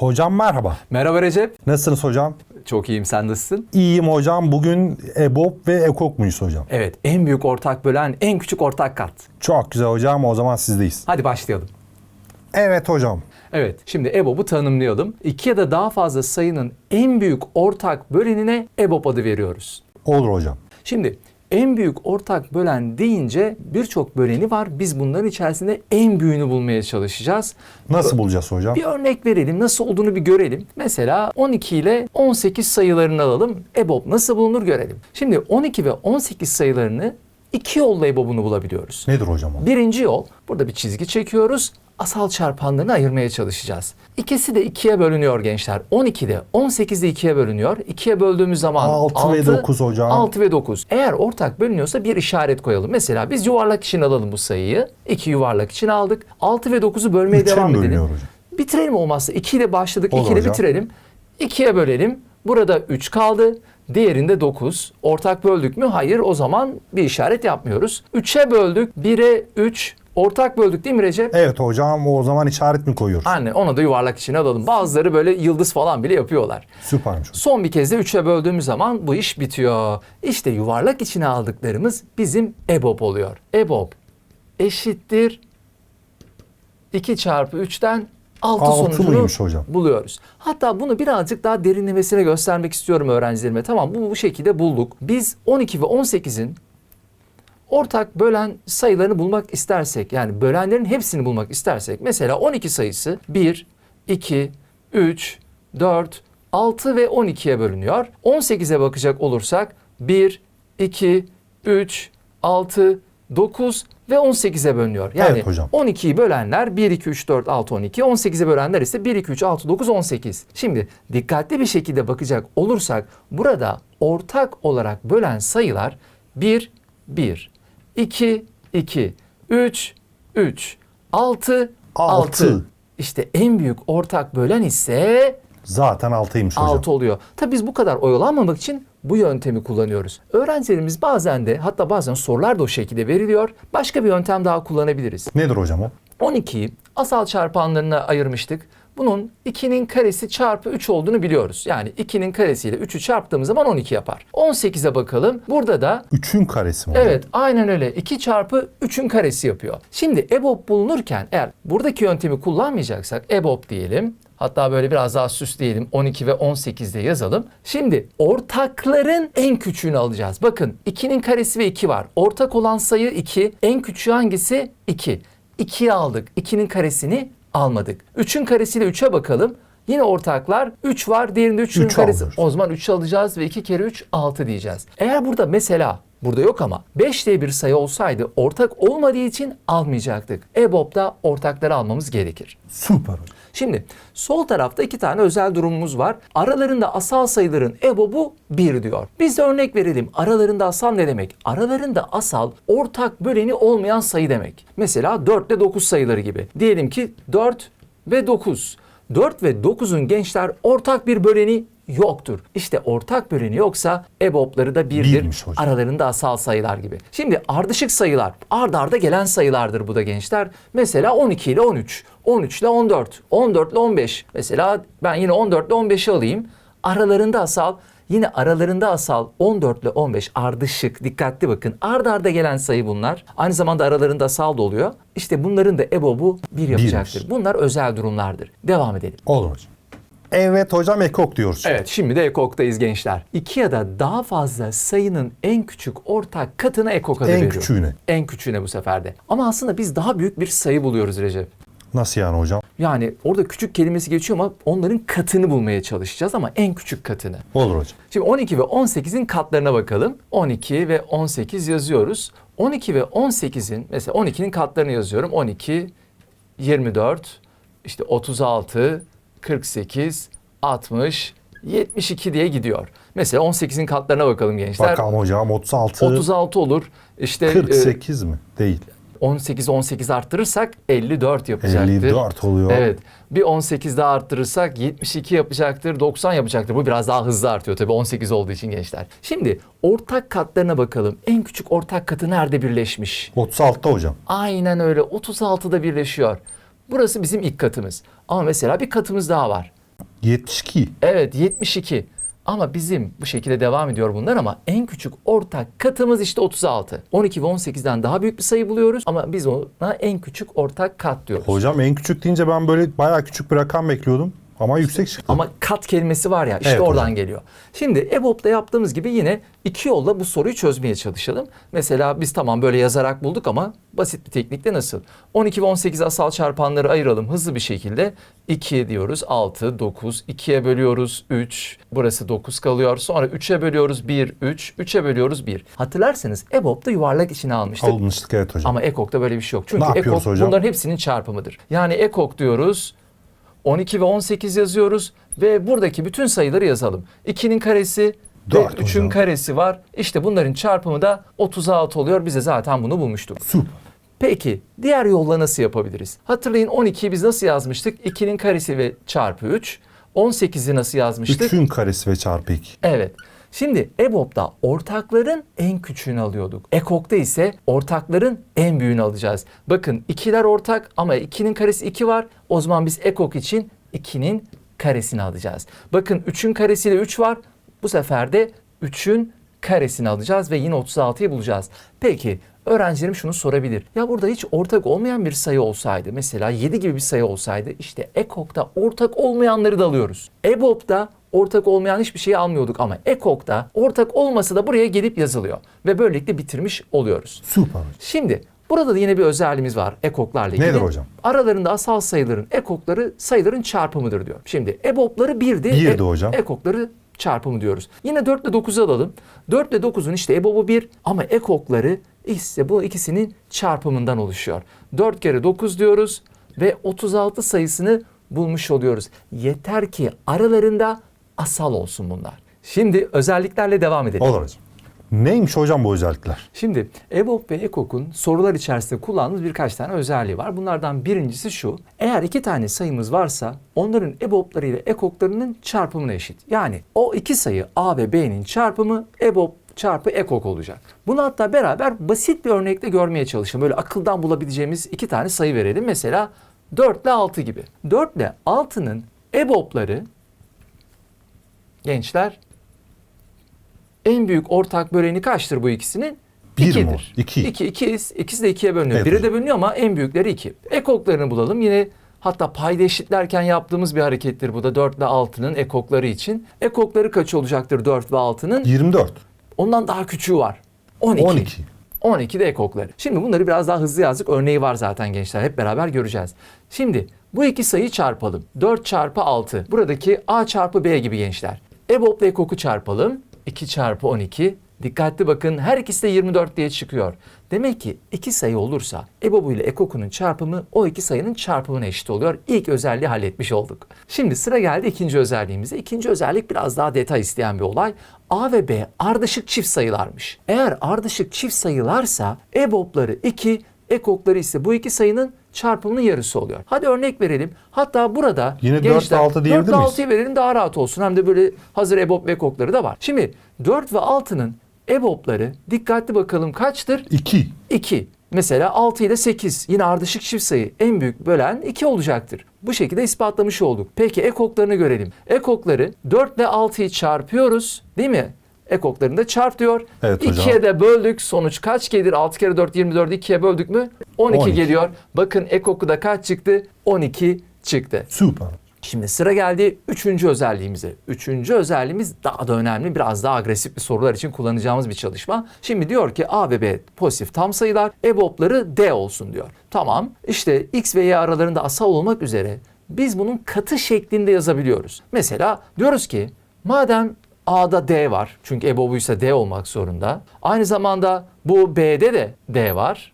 Hocam merhaba. Merhaba Recep. Nasılsınız hocam? Çok iyiyim sen nasılsın? İyiyim hocam. Bugün EBOB ve EKOK muyuz hocam? Evet en büyük ortak bölen en küçük ortak kat. Çok güzel hocam. O zaman sizdeyiz. Hadi başlayalım. Evet hocam. Evet şimdi EBOB'u tanımlayalım. İki ya da daha fazla sayının en büyük ortak bölenine EBOB adı veriyoruz. Olur hocam. Şimdi en büyük ortak bölen deyince birçok böleni var. Biz bunların içerisinde en büyüğünü bulmaya çalışacağız. Nasıl bulacağız hocam? Bir örnek verelim. Nasıl olduğunu bir görelim. Mesela 12 ile 18 sayılarını alalım. EBOB nasıl bulunur görelim. Şimdi 12 ve 18 sayılarını iki yolla EBOB'unu bulabiliyoruz. Nedir hocam o? Birinci yol, burada bir çizgi çekiyoruz. Asal çarpanlarını ayırmaya çalışacağız. İkisi de ikiye bölünüyor gençler. 12'de 18'de ikiye bölünüyor. İkiye böldüğümüz zaman Altı ve dokuz hocam. 6 ve 9. Eğer ortak bölünüyorsa bir işaret koyalım. Mesela biz yuvarlak için alalım bu sayıyı. 2 yuvarlak için aldık. 6 ve 9'u bölmeye Üçe devam edelim. hocam? Bitirelim olmazsa. 2 ile başladık, Olur 2 ile bitirelim. 2'ye bölelim. Burada 3 kaldı. Diğerinde 9. Ortak böldük mü? Hayır. O zaman bir işaret yapmıyoruz. 3'e böldük. 1'e 3. Ortak böldük değil mi Recep? Evet hocam. O zaman işaret mi koyuyoruz? Anne onu da yuvarlak içine alalım. Bazıları böyle yıldız falan bile yapıyorlar. Süpermiş hocam. Son bir kez de 3'e böldüğümüz zaman bu iş bitiyor. İşte yuvarlak içine aldıklarımız bizim EBOB oluyor. EBOB eşittir 2 çarpı 3'ten 6 Altı sonucunu mıymış hocam? buluyoruz. Hatta bunu birazcık daha derinlemesine göstermek istiyorum öğrencilerime. Tamam bu bu şekilde bulduk. Biz 12 ve 18'in ortak bölen sayılarını bulmak istersek yani bölenlerin hepsini bulmak istersek mesela 12 sayısı 1, 2, 3, 4, 6 ve 12'ye bölünüyor. 18'e bakacak olursak 1, 2, 3, 6, 9 ve 18'e bölünüyor. Yani Evet hocam. 12'yi bölenler 1, 2, 3, 4, 6, 12. 18'e bölenler ise 1, 2, 3, 6, 9, 18. Şimdi dikkatli bir şekilde bakacak olursak burada ortak olarak bölen sayılar 1, 1, 2, 2, 3, 3, 6, 6. Altı. İşte en büyük ortak bölen ise Zaten altıymış hocam. 6 oluyor. Tabii biz bu kadar oyalanmamak için bu yöntemi kullanıyoruz. Öğrencilerimiz bazen de hatta bazen sorular da o şekilde veriliyor. Başka bir yöntem daha kullanabiliriz. Nedir hocam o? 12'yi asal çarpanlarına ayırmıştık. Bunun 2'nin karesi çarpı 3 olduğunu biliyoruz. Yani 2'nin karesiyle 3'ü çarptığımız zaman 12 yapar. 18'e bakalım. Burada da Üçün karesi mi? Evet aynen öyle. 2 çarpı 3'ün karesi yapıyor. Şimdi EBOB bulunurken eğer buradaki yöntemi kullanmayacaksak EBOB diyelim. Hatta böyle biraz daha süsleyelim. 12 ve 18'de yazalım. Şimdi ortakların en küçüğünü alacağız. Bakın 2'nin karesi ve 2 var. Ortak olan sayı 2. En küçüğü hangisi? 2. 2'yi aldık. 2'nin karesini almadık. 3'ün karesiyle 3'e bakalım. Yine ortaklar 3 var. Diğerinde 3'ün Üç karesi. alıyoruz. O zaman 3 alacağız ve 2 kere 3 6 diyeceğiz. Eğer burada mesela burada yok ama 5 diye bir sayı olsaydı ortak olmadığı için almayacaktık. EBOB'da ortakları almamız gerekir. Süper hocam. Şimdi sol tarafta iki tane özel durumumuz var. Aralarında asal sayıların EBOB'u 1 diyor. Biz de örnek verelim. Aralarında asal ne demek? Aralarında asal ortak böleni olmayan sayı demek. Mesela 4 ile 9 sayıları gibi. Diyelim ki 4 ve 9. 4 ve 9'un gençler ortak bir böleni yoktur. İşte ortak böleni yoksa EBOB'ları da birdir. Aralarında asal sayılar gibi. Şimdi ardışık sayılar. Ard arda gelen sayılardır bu da gençler. Mesela 12 ile 13. 13 ile 14. 14 ile 15. Mesela ben yine 14 ile 15'i alayım. Aralarında asal. Yine aralarında asal 14 ile 15 ardışık. Dikkatli bakın. Ard arda gelen sayı bunlar. Aynı zamanda aralarında asal da oluyor. İşte bunların da EBOB'u 1 yapacaktır. Bunlar özel durumlardır. Devam edelim. Olur hocam. Evet hocam EKOK diyoruz. Evet şimdi de ekoktayız gençler. İki ya da daha fazla sayının en küçük ortak katına ekok adı En veriyoruz. küçüğüne. En küçüğüne bu sefer de. Ama aslında biz daha büyük bir sayı buluyoruz Recep. Nasıl yani hocam? Yani orada küçük kelimesi geçiyor ama onların katını bulmaya çalışacağız ama en küçük katını. Olur hocam. Şimdi 12 ve 18'in katlarına bakalım. 12 ve 18 yazıyoruz. 12 ve 18'in mesela 12'nin katlarını yazıyorum. 12, 24, işte 36, 48, 60, 72 diye gidiyor. Mesela 18'in katlarına bakalım gençler. Bakalım hocam 36, 36 olur. İşte e, 48 mi? Değil. 18 18 arttırırsak 54 yapacaktır. 54 oluyor. Evet. Bir 18 daha arttırırsak 72 yapacaktır, 90 yapacaktır. Bu biraz daha hızlı artıyor tabii 18 olduğu için gençler. Şimdi ortak katlarına bakalım. En küçük ortak katı nerede birleşmiş? 36'da hocam. Aynen öyle 36'da birleşiyor. Burası bizim ilk katımız. Ama mesela bir katımız daha var. 72. Evet 72. Ama bizim bu şekilde devam ediyor bunlar ama en küçük ortak katımız işte 36. 12 ve 18'den daha büyük bir sayı buluyoruz ama biz ona en küçük ortak kat diyoruz. Hocam en küçük deyince ben böyle bayağı küçük bir rakam bekliyordum. Ama yüksek çıktı. Ama kat kelimesi var ya işte Evet oradan hocam. geliyor. Şimdi EBOB'da yaptığımız gibi yine iki yolla bu soruyu çözmeye çalışalım. Mesela biz tamam böyle yazarak bulduk ama basit bir teknikle nasıl? 12 ve 18 asal çarpanları ayıralım hızlı bir şekilde. 2 diyoruz 6, 9, 2'ye bölüyoruz 3, burası 9 kalıyor. Sonra 3'e bölüyoruz 1, 3, 3'e bölüyoruz 1. Hatırlarsanız EBOB'da yuvarlak içine almıştık. Alınmıştık evet hocam. Ama ekokta böyle bir şey yok. Çünkü ekok hocam? bunların hepsinin çarpımıdır. Yani ekok diyoruz. 12 ve 18 yazıyoruz ve buradaki bütün sayıları yazalım. 2'nin karesi Dört ve 3'ün hocam. karesi var. İşte bunların çarpımı da 36 oluyor. Bize zaten bunu bulmuştuk. Süper. Peki diğer yolla nasıl yapabiliriz? Hatırlayın 12'yi biz nasıl yazmıştık? 2'nin karesi ve çarpı 3. 18'i nasıl yazmıştık? 3'ün karesi ve çarpı 2. Evet. Şimdi EBOB'da ortakların en küçüğünü alıyorduk. EKOK'ta ise ortakların en büyüğünü alacağız. Bakın ikiler ortak ama 2'nin karesi 2 var. O zaman biz EKOK için 2'nin karesini alacağız. Bakın 3'ün karesiyle 3 var. Bu sefer de 3'ün karesini alacağız ve yine 36'yı bulacağız. Peki öğrencilerim şunu sorabilir. Ya burada hiç ortak olmayan bir sayı olsaydı mesela 7 gibi bir sayı olsaydı işte EKOK'ta ortak olmayanları da alıyoruz. EBOB'da ortak olmayan hiçbir şeyi almıyorduk ama EKOK'ta ortak olmasa da buraya gelip yazılıyor. Ve böylelikle bitirmiş oluyoruz. Süper. Şimdi burada da yine bir özelliğimiz var ekoklarla ilgili. Nedir hocam? Aralarında asal sayıların ekokları sayıların çarpımıdır diyor. Şimdi EBOB'ları birdi. Birdi hocam. Ekokları çarpımı diyoruz. Yine 4 ile 9'u alalım. 4 ile 9'un işte EBOB'u 1 ama ekokları işte bu ikisinin çarpımından oluşuyor. 4 kere 9 diyoruz ve 36 sayısını bulmuş oluyoruz. Yeter ki aralarında asal olsun bunlar. Şimdi özelliklerle devam edelim. Olur hocam. Neymiş hocam bu özellikler? Şimdi EBOB ve EKOK'un sorular içerisinde kullandığımız birkaç tane özelliği var. Bunlardan birincisi şu. Eğer iki tane sayımız varsa onların EBOB'ları ile EKOK'larının çarpımına eşit. Yani o iki sayı A ve B'nin çarpımı EBOB çarpı EKOK olacak. Bunu hatta beraber basit bir örnekle görmeye çalışalım. Böyle akıldan bulabileceğimiz iki tane sayı verelim. Mesela 4 ile 6 gibi. 4 ile 6'nın EBOB'ları gençler en büyük ortak böleni kaçtır bu ikisinin? Bir mi? İkidir. İki. İki, ikiz, ikisi de ikiye bölünüyor. Evet Biri hocam. de bölünüyor ama en büyükleri iki. Ekoklarını bulalım. Yine hatta payda eşitlerken yaptığımız bir harekettir bu da 4 ile 6'nın ekokları için. Ekokları kaç olacaktır 4 ve 6'nın? 24. Ondan daha küçüğü var. 12. 12. 12 de ekokları. Şimdi bunları biraz daha hızlı yazdık. Örneği var zaten gençler. Hep beraber göreceğiz. Şimdi bu iki sayıyı çarpalım. 4 çarpı 6. Buradaki A çarpı B gibi gençler. EBOB ve ekoku çarpalım. 2 çarpı 12. Dikkatli bakın her ikisi de 24 diye çıkıyor. Demek ki iki sayı olursa EBOB ile ekokunun çarpımı o iki sayının çarpımına eşit oluyor. İlk özelliği halletmiş olduk. Şimdi sıra geldi ikinci özelliğimize. İkinci özellik biraz daha detay isteyen bir olay. A ve B ardışık çift sayılarmış. Eğer ardışık çift sayılarsa EBOB'ları 2, ekokları ise bu iki sayının çarpımının yarısı oluyor. Hadi örnek verelim. Hatta burada Yine dört ve altı diyebilir 4 ve miyiz? 6'yı verelim daha rahat olsun. Hem de böyle hazır EBOB ve ekokları da var. Şimdi 4 ve 6'nın EBOB'ları dikkatli bakalım kaçtır? 2. 2. Mesela 6 ile 8 yine ardışık çift sayı en büyük bölen 2 olacaktır. Bu şekilde ispatlamış olduk. Peki ekoklarını görelim. Ekokları 4 ile 6'yı çarpıyoruz değil mi? Ekoklarını da çarp diyor. Evet hocam. 2'ye de böldük. Sonuç kaç gelir? 6 kere 4 24'ü 2'ye böldük mü? 12, 12. geliyor. Bakın ekoku da kaç çıktı? 12 çıktı. Süper. Şimdi sıra geldi üçüncü özelliğimize. Üçüncü özelliğimiz daha da önemli. Biraz daha agresif bir sorular için kullanacağımız bir çalışma. Şimdi diyor ki A ve B pozitif tam sayılar. EBOB'ları D olsun diyor. Tamam. İşte X ve Y aralarında asal olmak üzere biz bunun katı şeklinde yazabiliyoruz. Mesela diyoruz ki madem A'da D var. Çünkü EBOB'u ise D olmak zorunda. Aynı zamanda bu B'de de D var.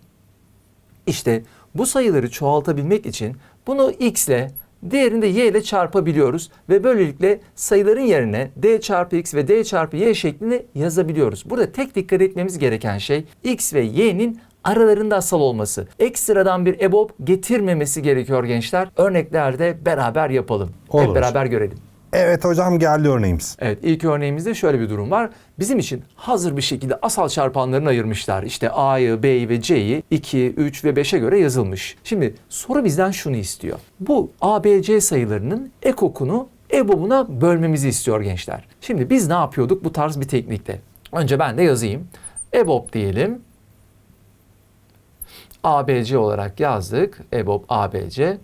İşte bu sayıları çoğaltabilmek için bunu x ile diğerini de y ile çarpabiliyoruz ve böylelikle sayıların yerine d çarpı x ve d çarpı y şeklinde yazabiliyoruz. Burada tek dikkat etmemiz gereken şey x ve y'nin aralarında asal olması. Ekstradan bir EBOB getirmemesi gerekiyor gençler. Örneklerde beraber yapalım. Olur. Hep beraber görelim. Evet hocam geldi örneğimiz. Evet ilk örneğimizde şöyle bir durum var. Bizim için hazır bir şekilde asal çarpanlarını ayırmışlar. İşte A'yı, B'yi ve C'yi 2, 3 ve 5'e göre yazılmış. Şimdi soru bizden şunu istiyor. Bu A, B, C sayılarının ekokunu EBOB'una bölmemizi istiyor gençler. Şimdi biz ne yapıyorduk bu tarz bir teknikte? Önce ben de yazayım. EBOB diyelim. ABC olarak yazdık. EBOB ABC.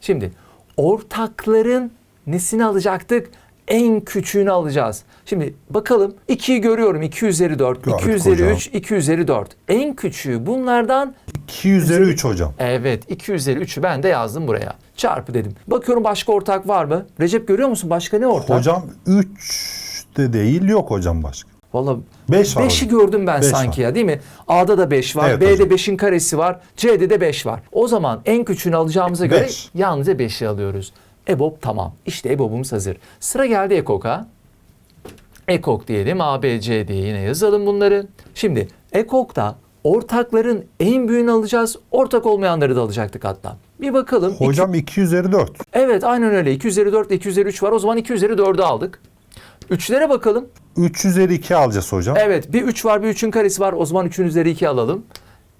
Şimdi ortakların nesini alacaktık? En küçüğünü alacağız. Şimdi bakalım 2'yi görüyorum. 2 üzeri 4, Gördük 2 üzeri hocam. 3, 2 üzeri 4. En küçüğü bunlardan 2 üzeri 3 hocam. evet 2 üzeri 3'ü ben de yazdım buraya. Çarpı dedim. Bakıyorum başka ortak var mı? Recep görüyor musun? Başka ne ortak? Hocam 3 de değil yok hocam başka. 5 var 5'i hocam. gördüm ben Beş sanki var. ya değil mi? A'da da 5 var, Evet B'de hocam. 5'in karesi var, C'de de 5 var. O zaman en küçüğünü alacağımıza göre Beş. yalnızca 5'i alıyoruz. EBOB tamam. İşte EBOB'umuz hazır. Sıra geldi EKOK'a. EKOK diyelim, ABC diye yine yazalım bunları. Şimdi EKOK'ta ortakların en büyüğünü alacağız, ortak olmayanları da alacaktık hatta. Bir bakalım. Hocam 2 üzeri 4. Evet aynen öyle. 2 üzeri 4 ile 2 üzeri 3 var. O zaman 2 üzeri 4'ü aldık. Üçlere bakalım. 3 üzeri 2 alacağız hocam. Evet bir 3 var bir 3'ün karesi var. O zaman 3'ün üzeri 2 alalım.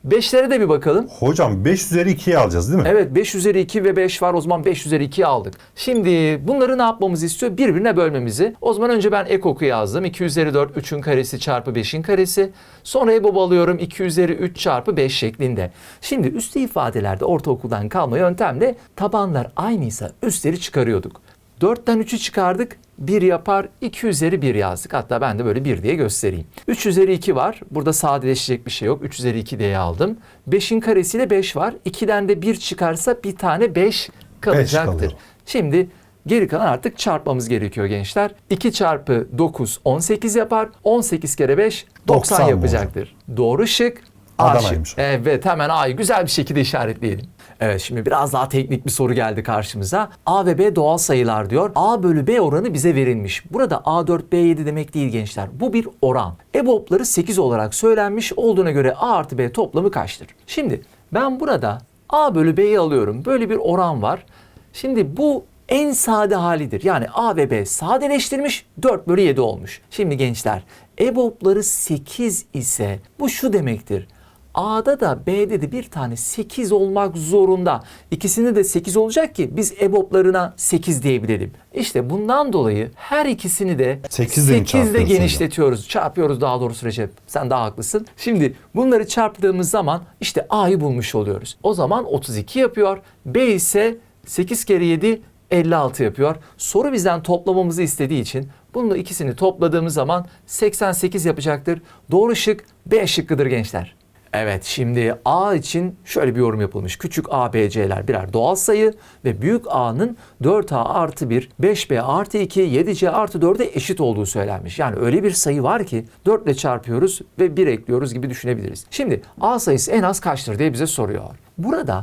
5'lere de bir bakalım. Hocam 5 üzeri 2'yi alacağız değil mi? Evet 5 üzeri 2 ve 5 var. O zaman 5 üzeri 2'yi aldık. Şimdi bunları ne yapmamızı istiyor? Birbirine bölmemizi. O zaman önce ben ekok'u yazdım. 2 üzeri 4 3'ün karesi çarpı 5'in karesi. Sonra EBOB alıyorum 2 üzeri 3 çarpı 5 şeklinde. Şimdi üstü ifadelerde ortaokuldan kalma yöntemle tabanlar aynıysa üstleri çıkarıyorduk. 4'ten 3'ü çıkardık. 1 yapar 2 üzeri 1 yazdık. Hatta ben de böyle 1 diye göstereyim. 3 üzeri 2 var. Burada sadeleşecek bir şey yok. 3 üzeri 2 diye aldım. 5'in karesiyle 5 var. 2'den de 1 çıkarsa bir tane 5 kalacaktır. Şimdi geri kalan artık çarpmamız gerekiyor gençler. 2 çarpı 9 18 yapar. 18 kere 5 90, 90 mı yapacaktır. Doğru şık. A şık. Evet hemen A'yı güzel bir şekilde işaretleyelim. Evet şimdi biraz daha teknik bir soru geldi karşımıza. A ve B doğal sayılar diyor. A bölü B oranı bize verilmiş. Burada A4 B7 demek değil gençler. Bu bir oran. EBOB'ları 8 olarak söylenmiş olduğuna göre A artı B toplamı kaçtır? Şimdi ben burada A bölü B'yi alıyorum. Böyle bir oran var. Şimdi bu en sade halidir. Yani A ve B sadeleştirmiş 4 bölü 7 olmuş. Şimdi gençler EBOB'ları 8 ise bu şu demektir. A'da da B'de de bir tane 8 olmak zorunda. İkisinde de 8 olacak ki biz EBOB'larına 8 diyebilelim. İşte bundan dolayı her ikisini de Sekizle mi 8'de çarpıyoruz hocam? genişletiyoruz. Çarpıyoruz daha doğrusu Recep. Sen daha haklısın. Şimdi bunları çarptığımız zaman işte A'yı bulmuş oluyoruz. O zaman 32 yapıyor. B ise 8 kere 7 56 yapıyor. Soru bizden toplamamızı istediği için bunun ikisini topladığımız zaman 88 yapacaktır. Doğru şık B şıkkıdır gençler. Evet şimdi A için şöyle bir yorum yapılmış. Küçük A, B, C'ler birer doğal sayı ve büyük A'nın 4A artı 1, 5B artı 2, 7C artı 4'e eşit olduğu söylenmiş. Yani öyle bir sayı var ki 4 ile çarpıyoruz ve 1 ekliyoruz gibi düşünebiliriz. Şimdi A sayısı en az kaçtır diye bize soruyor. Burada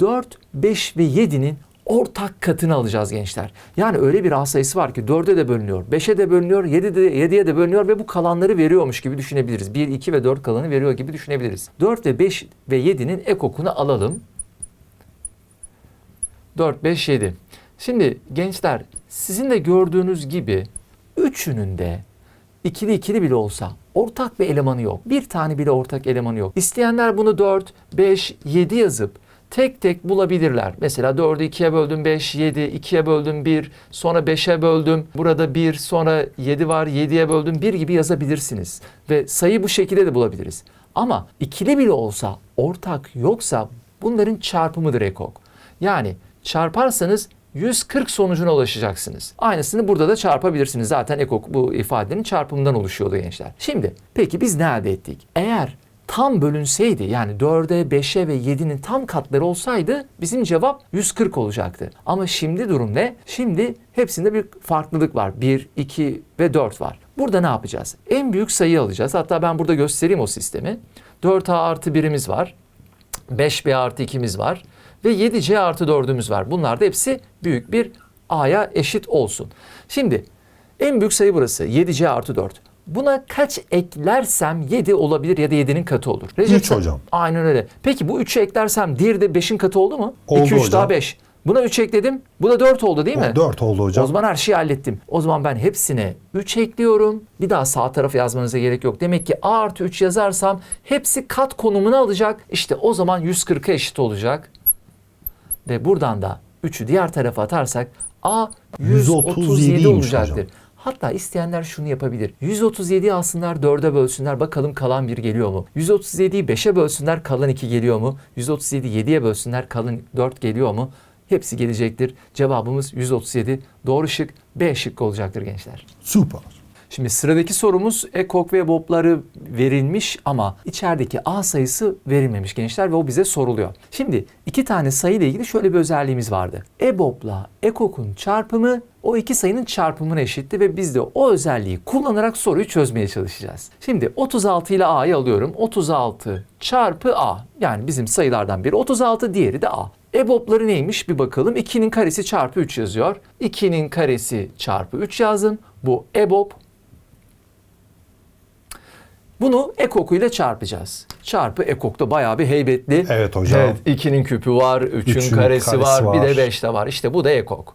4, 5 ve 7'nin ortak katını alacağız gençler. Yani öyle bir A sayısı var ki 4'e de bölünüyor, 5'e de bölünüyor, 7'de, 7'ye de bölünüyor ve bu kalanları veriyormuş gibi düşünebiliriz. 1, 2 ve 4 kalanı veriyor gibi düşünebiliriz. 4 ve 5 ve 7'nin ekokunu alalım. 4, 5, 7. Şimdi gençler sizin de gördüğünüz gibi üçünün de ikili ikili bile olsa ortak bir elemanı yok. Bir tane bile ortak elemanı yok. İsteyenler bunu 4, 5, 7 yazıp tek tek bulabilirler. Mesela 4'ü 2'ye böldüm 5, 7, 2'ye böldüm 1, sonra 5'e böldüm. Burada 1, sonra 7 var, 7'ye böldüm 1 gibi yazabilirsiniz. Ve sayı bu şekilde de bulabiliriz. Ama ikili bile olsa ortak yoksa bunların çarpımıdır ekok. Yani çarparsanız 140 sonucuna ulaşacaksınız. Aynısını burada da çarpabilirsiniz. Zaten ekok bu ifadenin çarpımından oluşuyordu gençler. Şimdi peki biz ne elde ettik? Eğer tam bölünseydi yani 4'e, 5'e ve 7'nin tam katları olsaydı bizim cevap 140 olacaktı. Ama şimdi durum ne? Şimdi hepsinde bir farklılık var. 1, 2 ve 4 var. Burada ne yapacağız? En büyük sayıyı alacağız. Hatta ben burada göstereyim o sistemi. 4A artı 1'imiz var. 5B artı 2'miz var. Ve 7C artı 4'ümüz var. Bunlar da hepsi büyük bir A'ya eşit olsun. Şimdi en büyük sayı burası. 7C artı 4. Buna kaç eklersem 7 olabilir ya da 7'nin katı olur. Recep, Üç sen- hocam. Aynen öyle. Peki bu 3'ü eklersem diğeri de 5'in katı oldu mu? Oldu 2, 3 hocam. daha 5. Buna 3 ekledim. Bu da 4 oldu değil mi? 4 oldu hocam. O zaman her şeyi hallettim. O zaman ben hepsine 3 ekliyorum. Bir daha sağ tarafa yazmanıza gerek yok. Demek ki A artı 3 yazarsam hepsi kat konumunu alacak. İşte o zaman 140'a eşit olacak. Ve buradan da 3'ü diğer tarafa atarsak A 137 137 'ymiş olacaktır. hocam. Hatta isteyenler şunu yapabilir. 137'yi alsınlar 4'e bölsünler bakalım kalan 1 geliyor mu? 137'yi 5'e bölsünler kalan 2 geliyor mu? 137'yi 7'ye bölsünler kalan 4 geliyor mu? Hepsi gelecektir. Cevabımız 137. Doğru şık B şıkkı olacaktır gençler. Süper. Şimdi sıradaki sorumuz ekok ve EBOB'ları verilmiş ama içerideki A sayısı verilmemiş gençler ve o bize soruluyor. Şimdi iki tane sayı ile ilgili şöyle bir özelliğimiz vardı. EBOB'la ekokun çarpımı o iki sayının çarpımına eşitti ve biz de o özelliği kullanarak soruyu çözmeye çalışacağız. Şimdi 36 ile A'yı alıyorum. 36 çarpı A. Yani bizim sayılardan biri 36, diğeri de A. EBOB'ları neymiş bir bakalım. 2'nin karesi çarpı 3 yazıyor. 2'nin karesi çarpı 3 yazdım. Bu EBOB bunu ekok ile çarpacağız. Çarpı ekok da bayağı bir heybetli. Evet hocam. Evet, 2'nin küpü var, 3'ün Üçün karesi, karesi var, bir de var. 5 de var. İşte bu da ekok.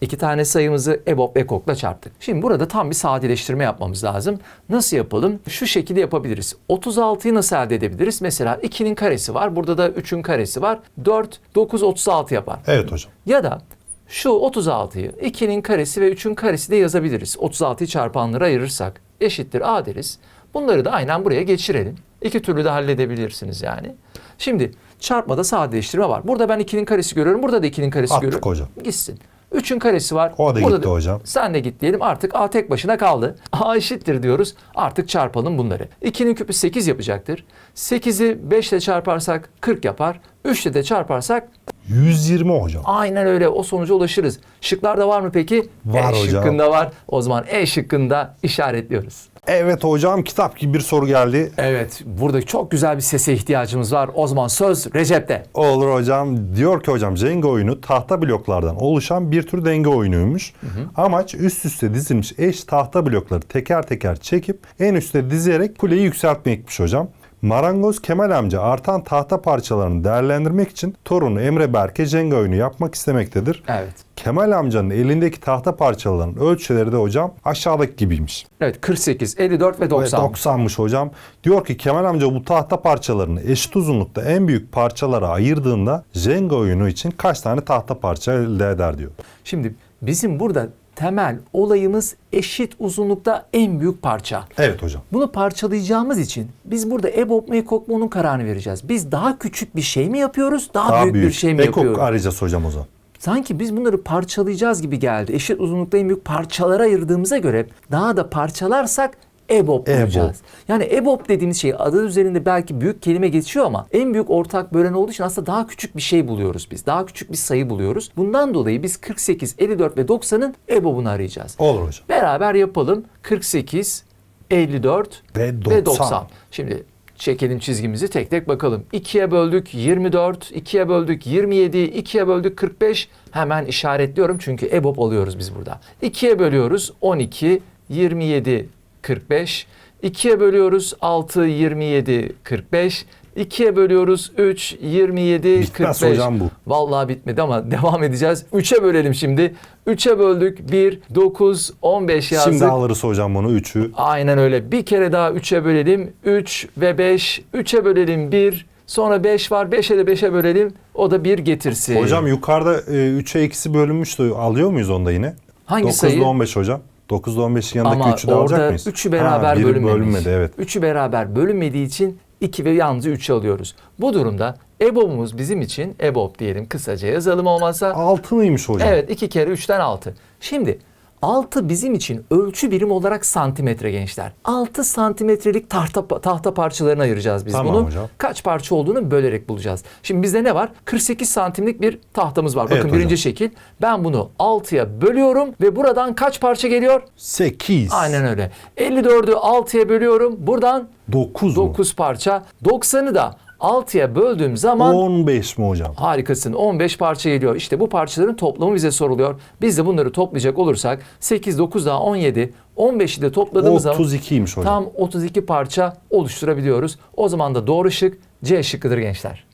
İki tane sayımızı EBOB ekokla çarptık. Şimdi burada tam bir sadeleştirme yapmamız lazım. Nasıl yapalım? Şu şekilde yapabiliriz. 36'yı nasıl elde edebiliriz? Mesela 2'nin karesi var. Burada da 3'ün karesi var. 4, 9, 36 yapar. Evet hocam. Ya da şu 36'yı 2'nin karesi ve 3'ün karesi de yazabiliriz. 36'yı çarpanlara ayırırsak eşittir A deriz. Bunları da aynen buraya geçirelim. İki türlü de halledebilirsiniz yani. Şimdi çarpmada sadeleştirme var. Burada ben 2'nin karesi görüyorum. Burada da 2'nin karesi Attık görüyorum. hocam. Gitsin. 3'ün karesi var. O da Burada gitti hocam. Sen de git diyelim. Artık A tek başına kaldı. A eşittir diyoruz. Artık çarpalım bunları. 2'nin küpü 8 yapacaktır. 8'i 5 ile çarparsak 40 yapar. 3 ile de çarparsak 120 hocam. Aynen öyle o sonuca ulaşırız. Şıklarda var mı peki? Var e hocam. şıkkında var. O zaman E şıkkında işaretliyoruz. Evet hocam kitap gibi bir soru geldi. Evet burada çok güzel bir sese ihtiyacımız var. O zaman söz Recep'te. Olur hocam. Diyor ki hocam Jenga oyunu tahta bloklardan oluşan bir tür denge oyunuymuş. Amaç üst üste dizilmiş eş tahta blokları teker teker çekip en üste dizerek kuleyi yükseltmekmiş hocam. Marangoz Kemal amca artan tahta parçalarını değerlendirmek için torunu Emre Berke Jenga oyunu yapmak istemektedir. Evet. Kemal amcanın elindeki tahta parçalarının ölçüleri de hocam aşağıdaki gibiymiş. Evet 48, 54 ve Ve 90. 90'mış hocam. Diyor ki Kemal amca bu tahta parçalarını eşit uzunlukta en büyük parçalara ayırdığında Jenga oyunu için kaç tane tahta parça elde eder diyor. Şimdi bizim burada temel olayımız eşit uzunlukta en büyük parça. Evet hocam. Bunu parçalayacağımız için biz burada EBOB mu ekok mu onun kararını vereceğiz. Biz daha küçük bir şey mi yapıyoruz, daha, Daha büyük, büyük. bir şey mi Ekok yapıyoruz? arayacağız hocam o zaman. Sanki biz bunları parçalayacağız gibi geldi. Eşit uzunlukta en büyük parçalara ayırdığımıza göre daha da parçalarsak EBOB EBOB. bulacağız. Yani EBOB dediğimiz şey adı üzerinde belki büyük kelime geçiyor ama en büyük ortak bölen olduğu için aslında daha küçük bir şey buluyoruz biz. Daha küçük bir sayı buluyoruz. Bundan dolayı biz 48, 54 ve 90'ın EBOB'unu arayacağız. Olur hocam. Beraber yapalım. 48, 54 Ve 90. ve 90. Şimdi çekelim çizgimizi tek tek bakalım. 2'ye böldük 24, 2'ye böldük 27, 2'ye böldük 45. Hemen işaretliyorum çünkü EBOB alıyoruz biz burada. 2'ye bölüyoruz 12, 27, 45. 2'ye bölüyoruz 6, 27, 45. 2'ye bölüyoruz 3, 27, Bitmez 45. hocam bu. Vallahi bitmedi ama devam edeceğiz. 3'e bölelim şimdi. 3'e böldük 1, 9, 15 yazdık. Şimdi alırız hocam bunu 3'ü. Aynen öyle. Bir kere daha 3'e bölelim. 3 ve 5. 3'e bölelim 1. Sonra 5 var. 5'e de 5'e bölelim. O da 1 getirsin. Hocam yukarıda 3'e ikisi bölünmüştü. Alıyor muyuz onda yine? Hangi 9 sayı? ile 15 hocam. 9 ile 15'in yanındaki Ama 3'ü de alacak mıyız? 3'ü beraber Ha, bölünmemiş. bölünmedi evet. 3'ü beraber bölünmediği için 2 ve yalnızca 3'ü alıyoruz. Bu durumda EBOB'umuz bizim için EBOB diyelim kısaca yazalım olmazsa. 6 mıymış hocam? Evet 2 kere 3'ten 6. Şimdi 6 bizim için ölçü birim olarak santimetre gençler. 6 santimetrelik tahta, tahta parçalarına ayıracağız biz Tamam bunu. hocam. Kaç parça olduğunu bölerek bulacağız. Şimdi bizde ne var? 48 santimlik bir tahtamız var. Bakın Evet birinci hocam. şekil. Ben bunu 6'ya bölüyorum ve buradan kaç parça geliyor? 8. Aynen öyle. 54'ü 6'ya bölüyorum. Buradan 9 mu? 9 parça. 90'ı da 6'ya böldüğüm zaman 15 mi hocam? Harikasın. 15 parça geliyor. İşte bu parçaların toplamı bize soruluyor. Biz de bunları toplayacak olursak 8, 9 daha 17, 15'i de topladığımız zaman 32'ymiş hocam. tam 32 parça oluşturabiliyoruz. O zaman da doğru şık C şıkkıdır gençler.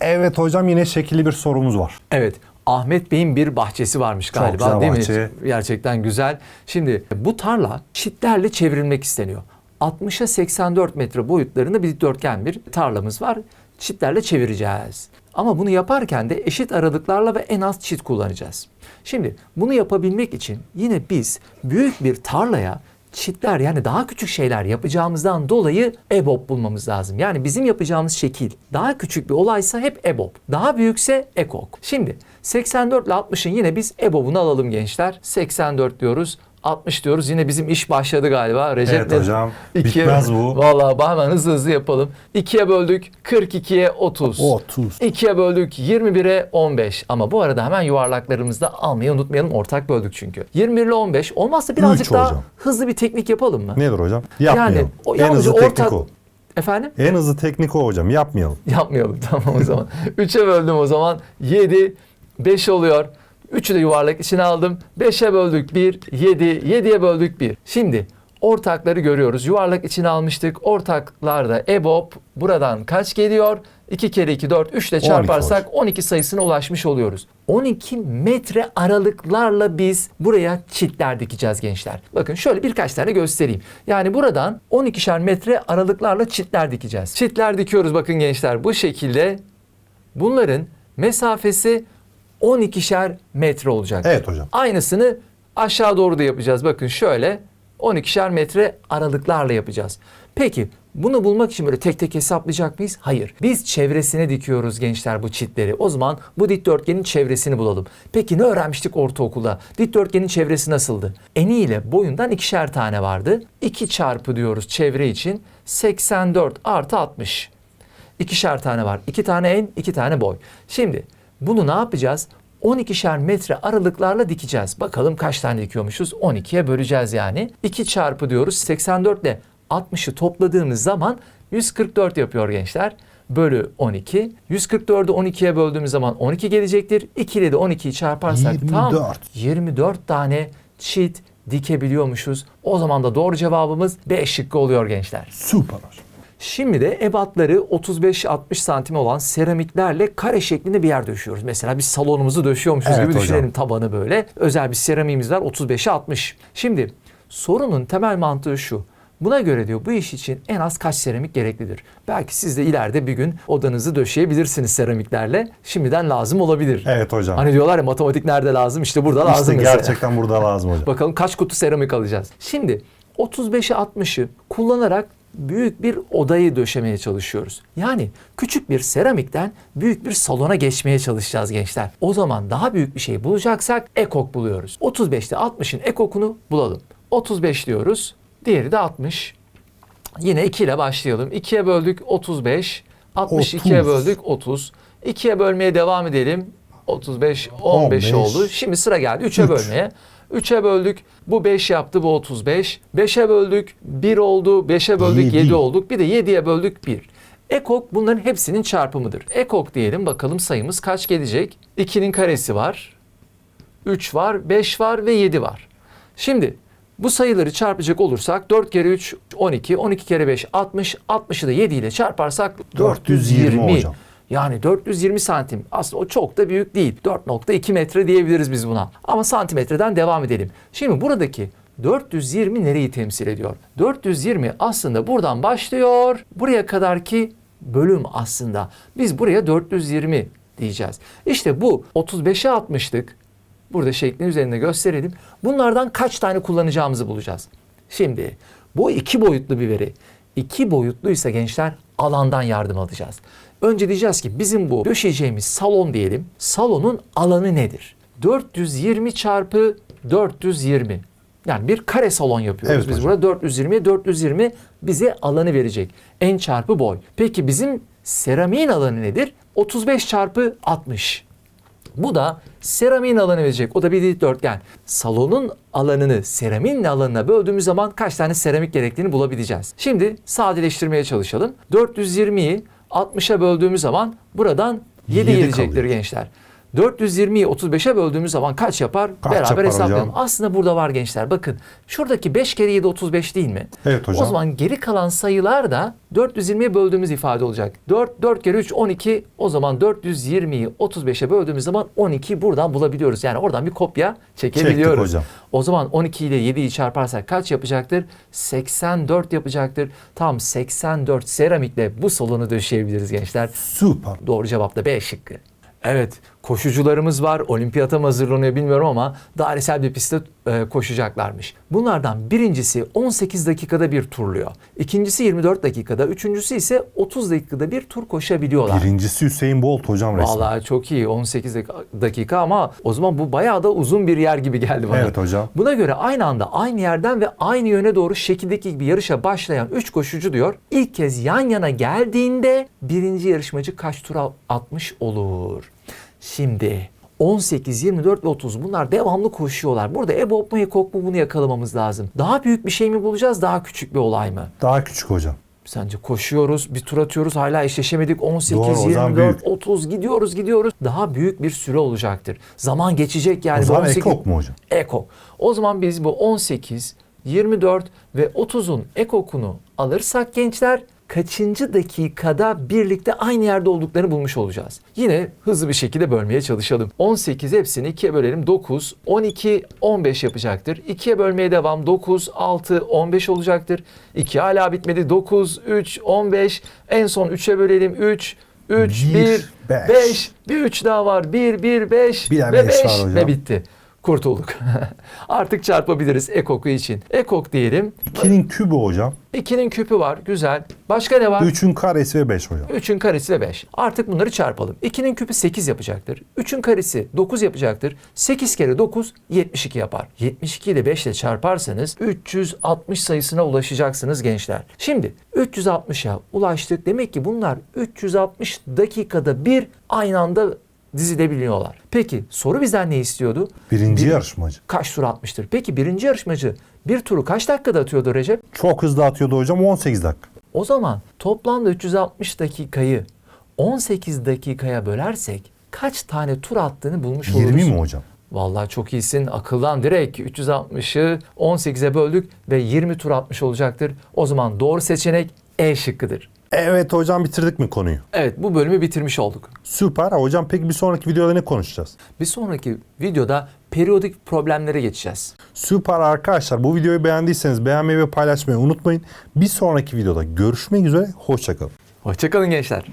Evet hocam yine şekilli bir sorumuz var. Evet. Ahmet Bey'in bir bahçesi varmış galiba güzel değil bahçe. mi? Gerçekten güzel. Şimdi bu tarla çitlerle çevrilmek isteniyor. 60'a 84 metre boyutlarında bir dikdörtgen bir tarlamız var. Çitlerle çevireceğiz. Ama bunu yaparken de eşit aralıklarla ve en az çit kullanacağız. Şimdi bunu yapabilmek için yine biz büyük bir tarlaya çitler yani daha küçük şeyler yapacağımızdan dolayı EBOB bulmamız lazım. Yani bizim yapacağımız şekil daha küçük bir olaysa hep EBOB. Daha büyükse EKOK. Şimdi 84 ile 60'ın yine biz EBOB'unu alalım gençler. 84 diyoruz. 60 diyoruz. Yine bizim iş başladı galiba. Recep Evet hocam. İkiye- Bitmez bu. Vallahi hemen hızlı hızlı yapalım. 2'ye böldük 42'ye 30. 30. 2'ye böldük 21'e 15. Ama bu arada hemen yuvarlaklarımızı da almayı unutmayalım. Ortak böldük çünkü. 21 ile 15. Olmazsa birazcık Üç daha hocam. hızlı bir teknik yapalım mı? Nedir hocam? Yapmayalım. Yani o en hızlı ortak- teknik o. Efendim? En hızlı teknik o hocam. Yapmayalım. Yapmayalım tamam o zaman. 3'e böldüm o zaman. 7, 5 oluyor. 3'ü de yuvarlak içine aldım. 5'e böldük 1, 7, 7'ye böldük 1. Şimdi ortakları görüyoruz. Yuvarlak içine almıştık. Ortaklarda EBOB buradan kaç geliyor? 2 kere 2 4 3 ile çarparsak 12 sayısına ulaşmış oluyoruz. 12 metre aralıklarla biz buraya çitler dikeceğiz gençler. Bakın şöyle birkaç tane göstereyim. Yani buradan 12'şer metre aralıklarla çitler dikeceğiz. Çitler dikiyoruz bakın gençler bu şekilde. Bunların mesafesi 12'şer metre olacak. Evet hocam. Aynısını aşağı doğru da yapacağız. Bakın şöyle 12'şer metre aralıklarla yapacağız. Peki bunu bulmak için böyle tek tek hesaplayacak mıyız? Hayır. Biz çevresine dikiyoruz gençler bu çitleri. O zaman bu dikdörtgenin çevresini bulalım. Peki ne öğrenmiştik ortaokulda? Dikdörtgenin çevresi nasıldı? Eni ile boyundan ikişer tane vardı. 2 çarpı diyoruz çevre için 84 artı 60. İkişer tane var. İki tane en, iki tane boy. Şimdi bunu ne yapacağız? 12'şer metre aralıklarla dikeceğiz. Bakalım kaç tane dikiyormuşuz? 12'ye böleceğiz yani. 2 çarpı diyoruz. 84 ile 60'ı topladığımız zaman 144 yapıyor gençler. Bölü 12. 144'ü 12'ye böldüğümüz zaman 12 gelecektir. 2 ile de 12'yi çarparsak tam 24. 24 tane çit dikebiliyormuşuz. O zaman da doğru cevabımız B şıkkı oluyor gençler. Süper hocam. Şimdi de ebatları 35-60 santim olan seramiklerle kare şeklinde bir yer döşüyoruz. Mesela biz salonumuzu döşüyormuşuz Evet gibi hocam. düşünelim tabanı böyle. Özel bir seramiğimiz var 35'e 60. Şimdi sorunun temel mantığı şu. Buna göre diyor bu iş için en az kaç seramik gereklidir? Belki siz de ileride bir gün odanızı döşeyebilirsiniz seramiklerle. Şimdiden lazım olabilir. Evet hocam. Hani diyorlar ya matematik nerede lazım? İşte burada lazım işte mesela. gerçekten burada lazım hocam. Bakalım kaç kutu seramik alacağız. Şimdi 35'e 60'ı kullanarak büyük bir odayı döşemeye çalışıyoruz. Yani küçük bir seramikten büyük bir salona geçmeye çalışacağız gençler. O zaman daha büyük bir şey bulacaksak ekok buluyoruz. 35'te 60'ın ekokunu bulalım. 35 diyoruz. Diğeri de 60. Yine 2 ile başlayalım. 2'ye böldük 35. 62'ye 30. böldük 30. 2'ye bölmeye devam edelim. 35, 15, 15. oldu. Şimdi sıra geldi 3'e Üç. bölmeye. 3'e böldük. Bu 5 yaptı. Bu 35. 5'e böldük. 1 oldu. 5'e böldük. Yedi. 7 olduk. Bir de 7'ye böldük 1. Ekok bunların hepsinin çarpımıdır. Ekok diyelim bakalım sayımız kaç gelecek? 2'nin karesi var. 3 var, 5 var ve 7 var. Şimdi bu sayıları çarpacak olursak 4 kere 3 12, 12 kere 5 60, 60'ı da 7 ile çarparsak 420 420. hocam. Yani 420 santim. Aslında o çok da büyük değil. 4.2 metre diyebiliriz biz buna. Ama santimetreden devam edelim. Şimdi buradaki 420 nereyi temsil ediyor? 420 aslında buradan başlıyor. Buraya kadarki bölüm aslında. Biz buraya 420 diyeceğiz. İşte bu 35'e 60'lık burada şeklin üzerinde gösterelim. Bunlardan kaç tane kullanacağımızı bulacağız. Şimdi bu iki boyutlu bir veri. İki boyutluysa gençler alandan yardım alacağız. Önce diyeceğiz ki bizim bu döşeyeceğimiz salon diyelim. Salonun alanı nedir? 420 çarpı 420. Yani bir kare salon yapıyoruz. Evet Biz hocam. burada 420 420 bize alanı verecek. En çarpı boy. Peki bizim seramiğin alanı nedir? 35 çarpı 60. Bu da seramiğin alanı verecek. O da bir dikdörtgen. Salonun alanını seramiğin alanına böldüğümüz zaman kaç tane seramik gerektiğini bulabileceğiz. Şimdi sadeleştirmeye çalışalım. 420'yi 60'a böldüğümüz zaman buradan 7, Yedi gelecektir kalıyor. gençler. 420'yi 35'e böldüğümüz zaman kaç yapar? Kaç Beraber yapar hesaplayalım. hocam? Aslında burada var gençler. Bakın şuradaki 5 kere 7 35 değil mi? Evet hocam. O zaman geri kalan sayılar da 420'ye böldüğümüz ifade olacak. 4, 4 kere 3 12. O zaman 420'yi 35'e böldüğümüz zaman 12 buradan bulabiliyoruz. Yani oradan bir kopya çekebiliyoruz. Çektik hocam. O zaman 12 ile 7'yi çarparsak kaç yapacaktır? 84 yapacaktır. Tam 84 seramikle bu salonu döşeyebiliriz gençler. Süper. Doğru cevap da B şıkkı. Evet, koşucularımız var. Olimpiyata mı hazırlanıyor bilmiyorum ama dairesel bir pistte e, koşacaklarmış. Bunlardan birincisi 18 dakikada bir turluyor. İkincisi 24 dakikada, üçüncüsü ise 30 dakikada bir tur koşabiliyorlar. Birincisi Hüseyin Bolt hocam resmen. Vallahi çok iyi 18 dak- dakika ama o zaman bu bayağı da uzun bir yer gibi geldi bana. Evet hocam. Buna göre aynı anda aynı yerden ve aynı yöne doğru şekildeki gibi yarışa başlayan 3 koşucu diyor. İlk kez yan yana geldiğinde birinci yarışmacı kaç tur al- atmış olur? Şimdi 18, 24 ve 30 bunlar devamlı koşuyorlar. Burada EBOB mu EKOK mu bunu yakalamamız lazım. Daha büyük bir şey mi bulacağız daha küçük bir olay mı? Daha küçük hocam. Sence koşuyoruz, bir tur atıyoruz, hala eşleşemedik. 18, Doğru, o zaman 24, büyük. 30 gidiyoruz, gidiyoruz. Daha büyük bir süre olacaktır. Zaman geçecek yani. o zaman 18 ekok mu hocam? Ekok. O zaman biz bu 18, 24 ve 30'un ekokunu alırsak gençler kaçıncı dakikada birlikte aynı yerde olduklarını bulmuş olacağız. Yine hızlı bir şekilde bölmeye çalışalım. 18 hepsini 2'ye bölelim 9, 12, 15 yapacaktır. 2'ye bölmeye devam 9, 6, 15 olacaktır. 2 hala bitmedi 9, 3, 15. En son 3'e bölelim 3, 3, Bir, 1, beş. 5. Bir 3 daha var. 1, 1, 5 Bir de ve beş 5 var hocam. ve bitti. Kurtulduk. Artık çarpabiliriz ekoku için. Ekok diyelim. 2'nin kübü hocam. 2'nin küpü var. Güzel. Başka ne var? 3'ün karesi ve 5 hocam. 3'ün karesi ve 5. Artık bunları çarpalım. 2'nin küpü 8 yapacaktır. 3'ün karesi 9 yapacaktır. 8 kere 9 72 yapar. 72 ile 5 ile çarparsanız 360 sayısına ulaşacaksınız gençler. Şimdi 360'a ulaştık. Demek ki bunlar 360 dakikada bir aynı anda dizilebiliyorlar. Peki soru bizden ne istiyordu? Birinci Bir- yarışmacı. Kaç tur atmıştır? Peki birinci yarışmacı bir turu kaç dakikada atıyordu Recep? Çok hızlı atıyordu hocam 18 dakika. O zaman toplamda 360 dakikayı 18 dakikaya bölersek kaç tane tur attığını bulmuş 20 oluruz. mi hocam? Vallahi çok iyisin. Akıldan direkt 360'ı 18'e böldük ve 20 tur atmış olacaktır. O zaman doğru seçenek E şıkkıdır. Evet hocam bitirdik mi konuyu? Evet bu bölümü bitirmiş olduk. Süper. Hocam peki bir sonraki videoda ne konuşacağız? Bir sonraki videoda periyodik problemlere geçeceğiz. Süper arkadaşlar. Bu videoyu beğendiyseniz beğenmeyi ve paylaşmayı unutmayın. Bir sonraki videoda görüşmek üzere. Hoşçakalın. Hoşçakalın gençler.